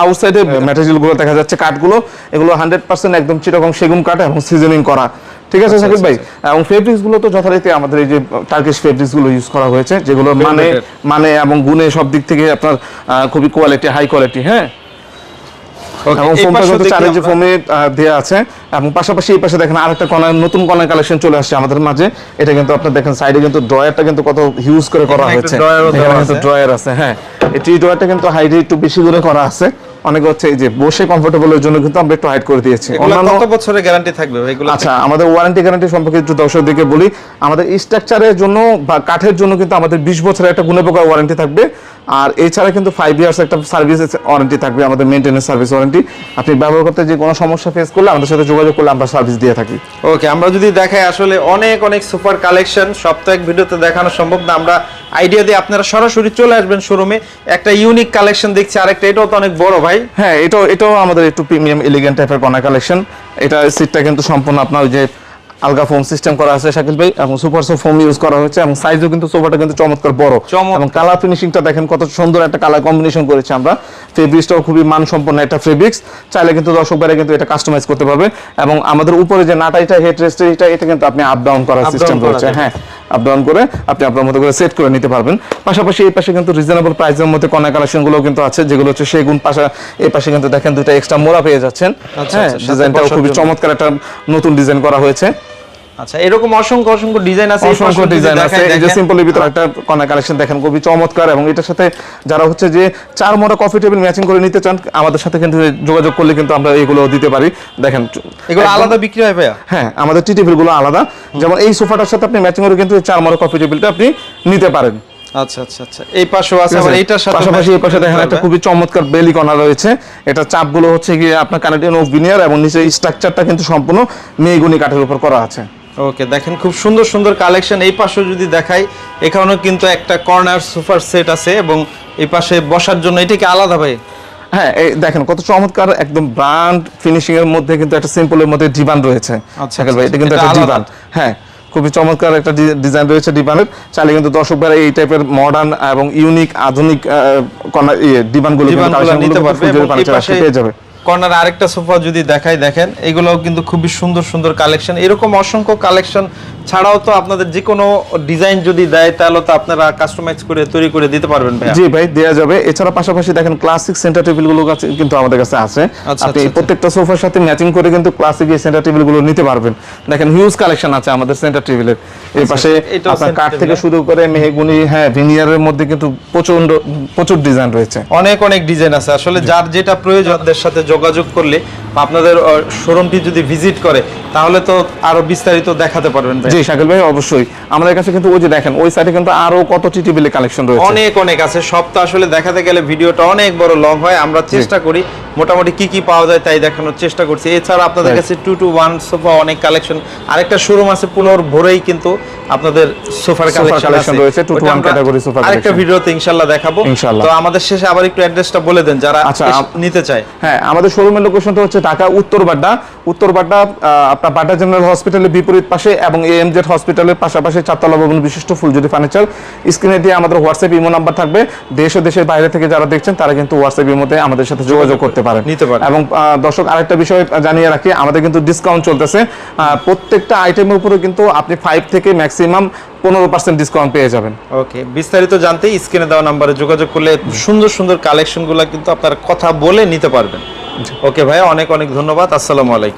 আউটসাইডে ম্যাটেরিয়ালগুলো দেখা যাচ্ছে কাঠগুলো এগুলো হান্ড্রেড পার্সেন্ট একদম চিরকম সেগুন কাঠ এবং সিজনিং করা। ঠিক আছে সাকিব ভাই? এবং ফেব্রিক্সগুলো তো যথারীতি আমাদের এই যে টার্কিশ ফেব্রিক্সগুলো ইউজ করা হয়েছে যেগুলো মানে মানে এবং গুণে সব দিক থেকে আপনার খুবই কোয়ালিটি হাই কোয়ালিটি হ্যাঁ? এবং ফোমটা কিন্তু দেখি চার ইঞ্চি ফোমে দেওয়া আছে এবং পাশাপাশি এই পাশে দেখেন আরেকটা কর্নার নতুন কর্নার কালেকশন চলে আসছে আমাদের মাঝে। এটা কিন্তু আপনার দেখেন সাইডে কিন্তু ড্রয়ারটা কিন্তু কত হিউজ করে করা হয়েছে। ড্রয়ার আছে। হ্যাঁ। এই টি ড্রয়ারটা কিন্তু একটু বেশি করে করা আছে। অনেক হচ্ছে এই যে বসে কমফোর্টেবলের জন্য কিন্তু আমরা একটু হাইড করে দিয়েছি। কত বছরের গ্যারান্টি থাকবে এগুলো আচ্ছা আমাদের ওয়ারেন্টি গ্যারান্টি সম্পর্কে একটু দর্শকদেরকে বলি। আমাদের স্ট্রাকচারের জন্য বা কাঠের জন্য কিন্তু আমাদের বিশ বছরের একটা গুণে পোকা ওয়ারেন্টি থাকবে। আর এছাড়া কিন্তু ফাইভ ইয়ার্স একটা সার্ভিস ওয়ারেন্টি থাকবে আমাদের মেনটেন্যান্স সার্ভিস ওয়ারেন্টি আপনি ব্যবহার করতে যে কোনো সমস্যা ফেস করলে আমাদের সাথে যোগাযোগ করলে আমরা সার্ভিস দিয়ে থাকি। ওকে আমরা যদি দেখাই আসলে অনেক অনেক সুপার কালেকশন সপ্তাহে ভিডিওতে দেখানো সম্ভব না। আমরা আইডিয়া দিয়ে আপনারা সরাসরি চলে আসবেন শোরুমে একটা ইউনিক কালেকশন দেখছি আরেকটা এটাও তো অনেক বড় ভাই। হ্যাঁ এটাও এটাও আমাদের একটু প্রিমিয়াম এলিগেন্ট টাইপের কর্নার কালেকশন এটা সিটটা কিন্তু সম্পূর্ণ আপনার ওই যে আলগা ফোম সিস্টেম করা আছে শাকিল ভাই এবং সুপার সো ফোম ইউজ করা হয়েছে এবং সাইজও কিন্তু সোফাটা কিন্তু চমৎকার বড়। এবং কালার ফিনিশিংটা দেখেন কত সুন্দর একটা কালার কম্বিনেশন করেছি আমরা। ফেব্রিক্সটাও খুবই মানসম্পন্ন একটা ফেব্রিক্স চাইলে কিন্তু দর্শক বাইরে কিন্তু এটা কাস্টমাইজ করতে পারবে। এবং আমাদের উপরে যে নাটাইটা হেড রেস্ট এটা এটা কিন্তু আপনি আপ ডাউন করার সিস্টেম রয়েছে। হ্যাঁ আপ ডাউন করে আপনি আপনার মতো করে সেট করে নিতে পারবেন। পাশাপাশি এই পাশে কিন্তু রিজনেবল প্রাইসের মধ্যে কর্নার কালেকশনগুলো কিন্তু আছে যেগুলো হচ্ছে সেগুন পাশা এই পাশে কিন্তু দেখেন দুটো এক্সট্রা মোড়া পেয়ে যাচ্ছেন। আচ্ছা, হ্যাঁ আচ্ছা, ডিজাইনটাও খুবই চমৎকার একটা নতুন ডিজাইন করা হয়েছে। আচ্ছা এরকম অসংখ্য অসংখ্য ডিজাইন আছে অসংখ্য ডিজাইন আছে। এই যে দেখেন। সিম্পলের ভিতরে একটা কর্নার কালেকশন দেখেন খুবই চমৎকার এবং এটার সাথে যারা হচ্ছে যে চার মোড়া কফি টেবিল ম্যাচিং করে নিতে চান আমাদের সাথে কিন্তু যোগাযোগ করলে কিন্তু আমরা এগুলো দিতে পারি। দেখেন এগুলো আলাদা বিক্রি হয় ভাইয়া? হ্যাঁ আমাদের টি টেবিলগুলো আলাদা। যেমন এই সোফাটার সাথে আপনি ম্যাচিং করে কিন্তু চার মোড়া কফি টেবিলটা আপনি নিতে পারেন। আচ্ছা আচ্ছা আচ্ছা। এই পাশেও আছে আবার এইটার সাথে পাশাপাশি এই পাশে দেখেন একটা খুবই চমৎকার বেলি কর্নার রয়েছে। এটা চাপগুলো হচ্ছে গিয়ে আপনার কানেক্টিং অফ এবং নিচে স্ট্রাকচারটা কিন্তু সম্পূর্ণ মেগুনি কাঠের উপর করা আছে। ওকে দেখেন খুব সুন্দর সুন্দর কালেকশন। এই পাশেও যদি দেখাই এখানেও কিন্তু একটা কর্নার সুপার সেট আছে এবং এই পাশে বসার জন্য এটা কি আলাদা ভাই? হ্যাঁ এই দেখেন কত চমৎকার একদম ব্র্যান্ড ফিনিশিং এর মধ্যে কিন্তু একটা সিম্পলের মধ্যে রয়েছে। আচ্ছা, ভাই এটা কিন্তু একটা হ্যাঁ খুবই চমৎকার একটা ডিজাইন রয়েছে ডিবানের। চাইলে কিন্তু দর্শক ভাইরা এই টাইপের মডার্ন এবং ইউনিক আধুনিক ইয়ে পাশে পেয়ে যাবে। কর্নার আরেকটা সোফা যদি দেখাই দেখেন এগুলোও কিন্তু খুবই সুন্দর সুন্দর কালেকশন এরকম অসংখ্য কালেকশন ছাড়াও তো আপনাদের যে কোনো ডিজাইন যদি দেয় তাহলে তো আপনারা কাস্টমাইজ করে তৈরি করে দিতে পারবেন ভাই জি ভাই দেয়া যাবে। এছাড়া পাশাপাশি দেখেন ক্লাসিক সেন্টার টেবিলগুলো কিন্তু আমাদের কাছে আছে। আচ্ছা, আপনি আচ্ছা। প্রত্যেকটা সোফার সাথে ম্যাচিং করে কিন্তু ক্লাসিক এই সেন্টার টেবিলগুলো নিতে পারবেন। দেখেন হিউজ কালেকশন আছে আমাদের সেন্টার টেবিলের এই পাশে আপনার কাঠ থেকে? শুরু করে মেহগুনি হ্যাঁ ভিনিয়ারের মধ্যে কিন্তু প্রচণ্ড প্রচুর ডিজাইন রয়েছে। অনেক অনেক ডিজাইন আছে। আসলে যার যেটা প্রয়োজনদের সাথে যোগাযোগ করলে আপনাদের শোরুমটি যদি ভিজিট করে তাহলে তো আরও বিস্তারিত দেখাতে পারবেন ভাই। জি শাকিল ভাই অবশ্যই। আমাদের কাছে কিন্তু ওই যে দেখেন ওই সাইডে কিন্তু আরও কত টি বিলে কালেকশন রয়েছে। অনেক অনেক আছে। সব তো আসলে দেখাতে গেলে ভিডিওটা অনেক বড় লং হয়। আমরা চেষ্টা করি মোটামুটি কি কি পাওয়া যায় তাই দেখানোর চেষ্টা করছি। এছাড়া আপনাদের কাছে টু টু ওয়ান সোফা অনেক কালেকশন আরেকটা শোরুম আছে পুনর ভোরেই কিন্তু আপনাদের সোফার কালেকশন রয়েছে, two to one category sofa আরেকটা ভিডিওতে ইনশাআল্লাহ দেখাবো। তো আমাদের শেষে আবার একটু অ্যাড্রেসটা বলে দেন যারা আচ্ছা, নিতে চায়। হ্যাঁ আমাদের শোরুমের লোকেশনটা হচ্ছে ঢাকা উত্তর বাড্ডা। উত্তর বাড্ডা আপনার বাড্ডা জেনারেল হসপিটালের বিপরীত পাশে এবং এএমজেড হসপিটালের পাশাপাশি চারতলা ভবন বিশিষ্ট ফুলজুরি ফার্নিচার স্ক্রিনে দিয়ে আমাদের হোয়াটসঅ্যাপ ইমো নাম্বার থাকবে। দেশ ও দেশের বাইরে থেকে যারা দেখছেন তারা কিন্তু হোয়াটসঅ্যাপ ইমোতে আমাদের সাথে যোগাযোগ করতে পারেন। নিতে পারেন। এবং দর্শক আরেকটা বিষয় জানিয়ে রাখি আমাদের কিন্তু ডিসকাউন্ট চলতেছে। প্রত্যেকটা আইটেমের উপরে কিন্তু আপনি ফাইভ থেকে ম্যাক্সিমাম পনেরো পার্সেন্ট ডিসকাউন্ট পেয়ে যাবেন। ওকে বিস্তারিত জানতে স্ক্রিনে দেওয়া নাম্বারে যোগাযোগ করলে সুন্দর সুন্দর কালেকশনগুলো কিন্তু আপনার কথা বলে নিতে পারবেন। ওকে ভাই অনেক অনেক ধন্যবাদ। আসসালামু আলাইকুম।